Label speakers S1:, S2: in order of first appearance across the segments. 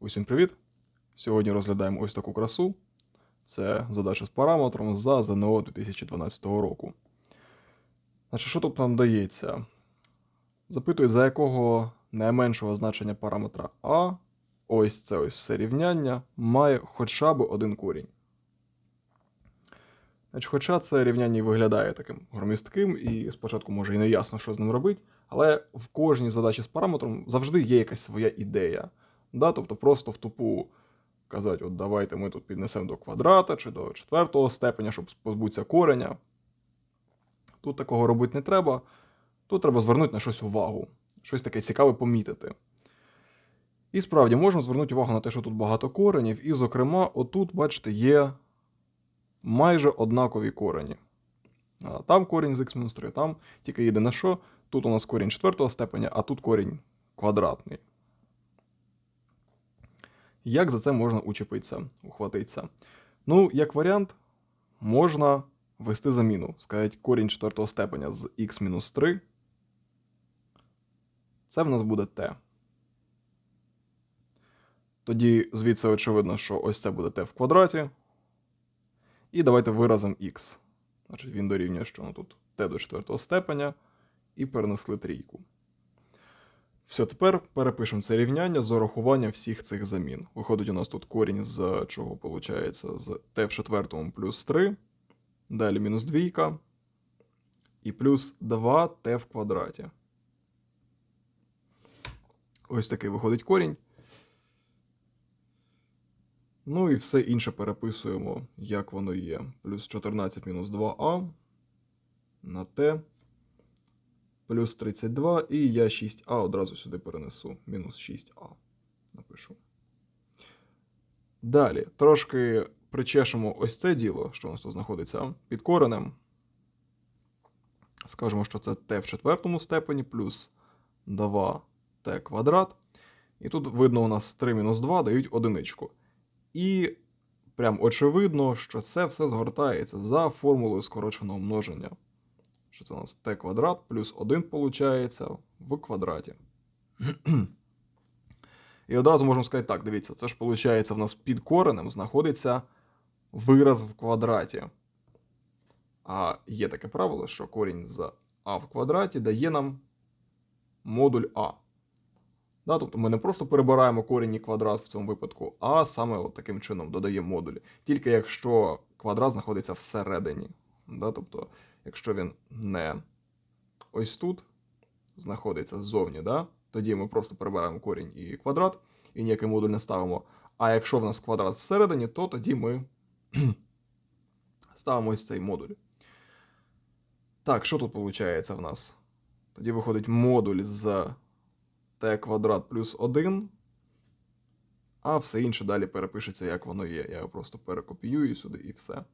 S1: Усім привіт! Сьогодні розглядаємо ось таку красу. Це задача з параметром за ЗНО 2012 року. Значить, що тут нам дається? Запитують, за якого найменшого значення параметра А, ось це ось все рівняння, має хоча б один корінь. Значить, хоча це рівняння і виглядає таким громістким, і спочатку може і не ясно, що з ним робити, але в кожній задачі з параметром завжди є якась своя ідея. Да? Тобто просто в тупу казати, от давайте ми тут піднесемо до квадрата чи до четвертого степеня, щоб позбутися кореня. Тут такого робити не треба. Тут треба звернути на щось увагу, щось таке цікаве помітити. І справді можна звернути увагу на те, що тут багато коренів, і, зокрема, отут, бачите, є майже однакові корені. Там корінь з х-3, там тільки єдине що, тут у нас корінь четвертого степеня, а тут корінь квадратний. Як за це можна учепитися, ухватитися? Ну, як варіант, можна ввести заміну. Сказати, корінь четвертого степеня з х-3. Це в нас буде t. Тоді звідси очевидно, що ось це буде t в квадраті. І давайте виразимо x. Значить, він дорівнює, що ну, тут t до четвертого степеня, і перенесли трійку. Все, тепер перепишемо це рівняння з урахуванням всіх цих замін. Виходить, у нас тут корінь з чого виходить? З t в четвертому плюс 3, далі мінус двійка, і плюс 2t в квадраті. Ось такий виходить корінь. Ну і все інше переписуємо, як воно є. Плюс 14 мінус 2а на t плюс 32, і я 6а одразу сюди перенесу. Мінус 6а. Напишу. Далі. Трошки причешемо ось це діло, що у нас тут знаходиться під коренем. Скажемо, що це t в четвертому степені плюс 2t квадрат. І тут видно, у нас 3 мінус 2 дають одиничку. І прям очевидно, що це все згортається за формулою скороченого множення що це у нас t квадрат плюс 1 виходить в квадраті. І одразу можемо сказати так, дивіться, це ж виходить, в нас під коренем знаходиться вираз в квадраті. А є таке правило, що корінь з а в квадраті дає нам модуль А. Да, тобто ми не просто перебираємо корінь і квадрат в цьому випадку, а саме от таким чином додаємо модулі. Тільки якщо квадрат знаходиться всередині. Да, тобто якщо він не ось тут знаходиться ззовні, да? тоді ми просто перебираємо корінь і квадрат, і ніякий модуль не ставимо. А якщо в нас квадрат всередині, то тоді ми ставимо ось цей модуль. Так, що тут виходить в нас? Тоді виходить модуль з t квадрат плюс 1, а все інше далі перепишеться, як воно є. Я його просто перекопіюю сюди і все.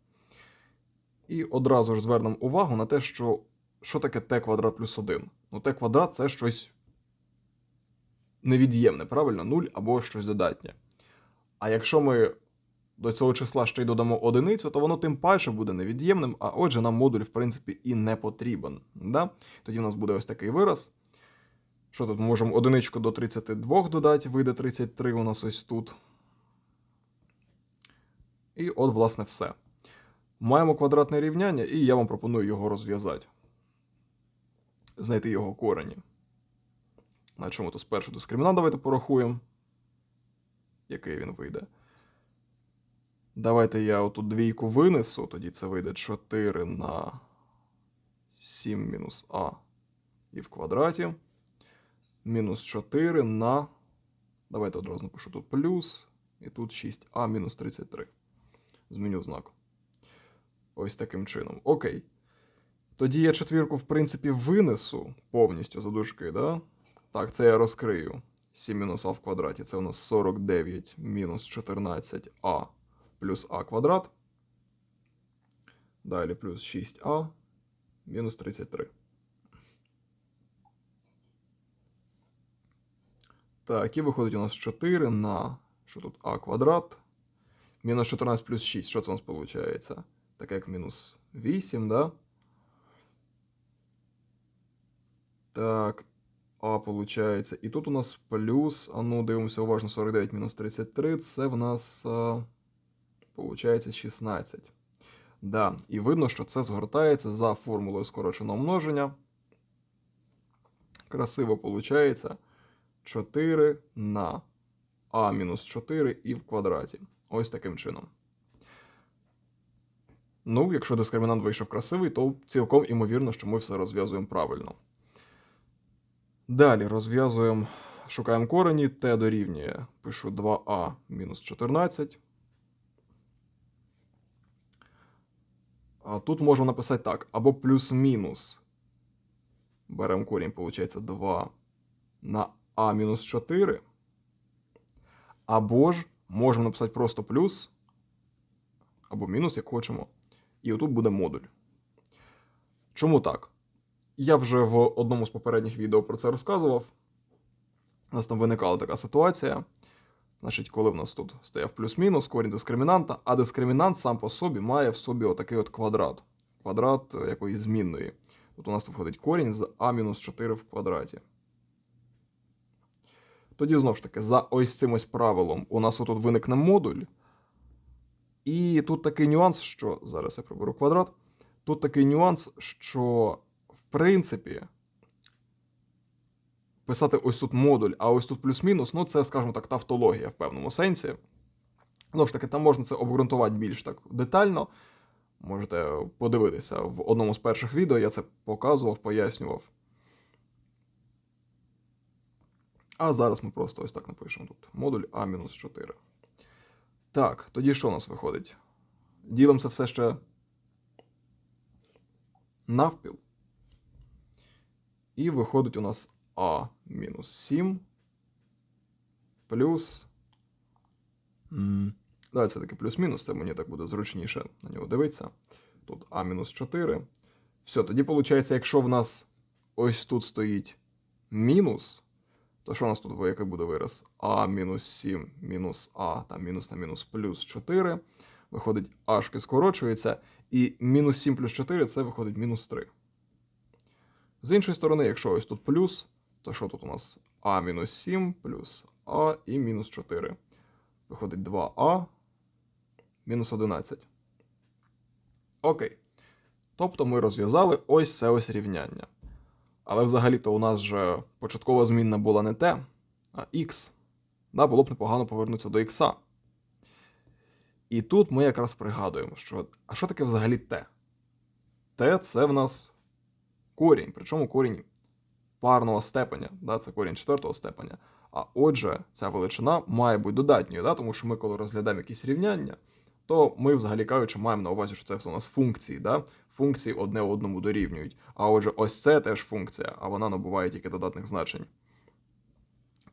S1: І одразу ж звернемо увагу на те, що що таке t квадрат плюс 1. Ну, t квадрат це щось невід'ємне, правильно, 0 або щось додатнє. А якщо ми до цього числа ще й додамо одиницю, то воно тим паче буде невід'ємним, а отже, нам модуль, в принципі, і не потрібен. Да? Тоді в нас буде ось такий вираз. Що тут ми можемо одиничку до 32 додати, вийде 33 у нас ось тут. І от, власне, все. Маємо квадратне рівняння, і я вам пропоную його розв'язати. Знайти його корені. На чому то спершу дискримінант давайте порахуємо. Який він вийде. Давайте я отут двійку винесу, тоді це вийде 4 на 7 мінус А і в квадраті. Мінус 4 на. Давайте одразу напишу тут плюс. І тут 6а мінус 33. Зміню знак. Ось таким чином. Окей. Тоді я четвірку, в принципі, винесу повністю за дужки, да? Так, це я розкрию. 7 мінус а в квадраті. Це у нас 49 мінус 14а плюс а квадрат. Далі плюс 6а мінус 33. Так, і виходить у нас 4 на. Що тут а квадрат? Мінус 14 плюс 6. Що це у нас виходить? Таке як мінус 8, да? Так. А получається. І тут у нас плюс, а ну дивимося уважно, 49 мінус 33, це в нас, а, получається, 16. Да, і видно, що це згортається за формулою скороченого множення. Красиво получається 4 на а мінус 4 і в квадраті. Ось таким чином. Ну, якщо дискримінант вийшов красивий, то цілком імовірно, що ми все розв'язуємо правильно. Далі розв'язуємо, шукаємо корені, t дорівнює, пишу 2а мінус 14. А тут можемо написати так, або плюс-мінус. Беремо корінь, виходить 2 на а мінус 4. Або ж можемо написати просто плюс, або мінус, як хочемо. І отут буде модуль. Чому так? Я вже в одному з попередніх відео про це розказував. У нас там виникала така ситуація. Значить, коли в нас тут стояв плюс-мінус, корінь дискримінанта, а дискримінант сам по собі має в собі отакий от квадрат. Квадрат е, якоїсь змінної. Тут у нас виходить корінь з а-4 в квадраті. Тоді знову ж таки, за ось цим правилом у нас отут виникне модуль. І тут такий нюанс, що. Зараз я приберу квадрат. Тут такий нюанс, що, в принципі, писати ось тут модуль, а ось тут плюс-мінус, ну це, скажімо так, тавтологія в певному сенсі. Знову ж таки, там можна це обґрунтувати більш так детально. Можете подивитися в одному з перших відео, я це показував, пояснював. А зараз ми просто ось так напишемо тут. Модуль А-4. Так, тоді що у нас виходить? Ділимо це все ще навпіл. І виходить у нас А мінус 7 плюс. м, Давай це таки плюс-мінус, це мені так буде зручніше на нього дивитися. Тут А мінус 4. Все, тоді виходить, якщо в нас ось тут стоїть мінус, то що у нас тут який буде вираз? А мінус 7 мінус А, там мінус на мінус плюс 4. Виходить, ашки скорочуються, і мінус 7 плюс 4 це виходить мінус 3. З іншої сторони, якщо ось тут плюс, то що тут у нас А мінус 7 плюс А і мінус 4. Виходить 2А мінус 11. Окей. Тобто ми розв'язали ось це ось рівняння. Але взагалі-то у нас же початкова змінна була не t, а x. Да, було б непогано повернутися до x. І тут ми якраз пригадуємо, що а що таке взагалі t? t це в нас корінь, причому корінь парного степеня, да, це корінь четвертого степеня. А отже, ця величина має бути додатньою, да, тому що ми, коли розглядаємо якісь рівняння, то ми, взагалі кажучи, маємо на увазі, що це все у нас функції, да? Функції одне одному дорівнюють. А отже, ось це теж функція, а вона набуває тільки додатних значень.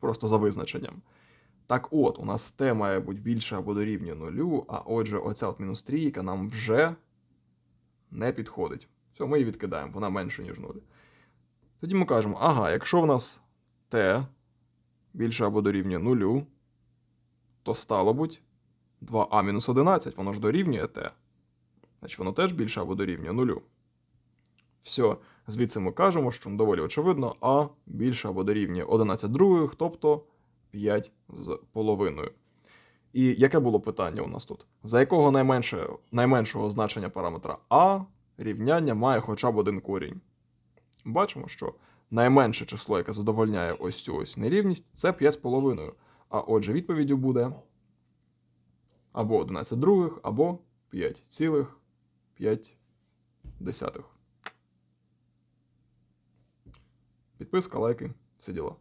S1: Просто за визначенням. Так от, у нас t має бути більше або дорівнює нулю, а отже, оця от мінус трійка нам вже не підходить. Все, ми її відкидаємо, вона менше, ніж 0. Тоді ми кажемо, ага, якщо в нас t більше або дорівнює нулю, то стало буть 2а мінус 11, воно ж дорівнює t. Значить, воно теж більше або дорівнює нулю. Все, звідси ми кажемо, що доволі очевидно, а більше або дорівнює 11 других, тобто 5 з половиною. І яке було питання у нас тут? За якого найменше, найменшого значення параметра А рівняння має хоча б один корінь? Бачимо, що найменше число, яке задовольняє ось цю ось нерівність, це 5,5. А отже, відповіддю буде або 11 других, або 5,5 десятих. Підписка, лайки, все діла.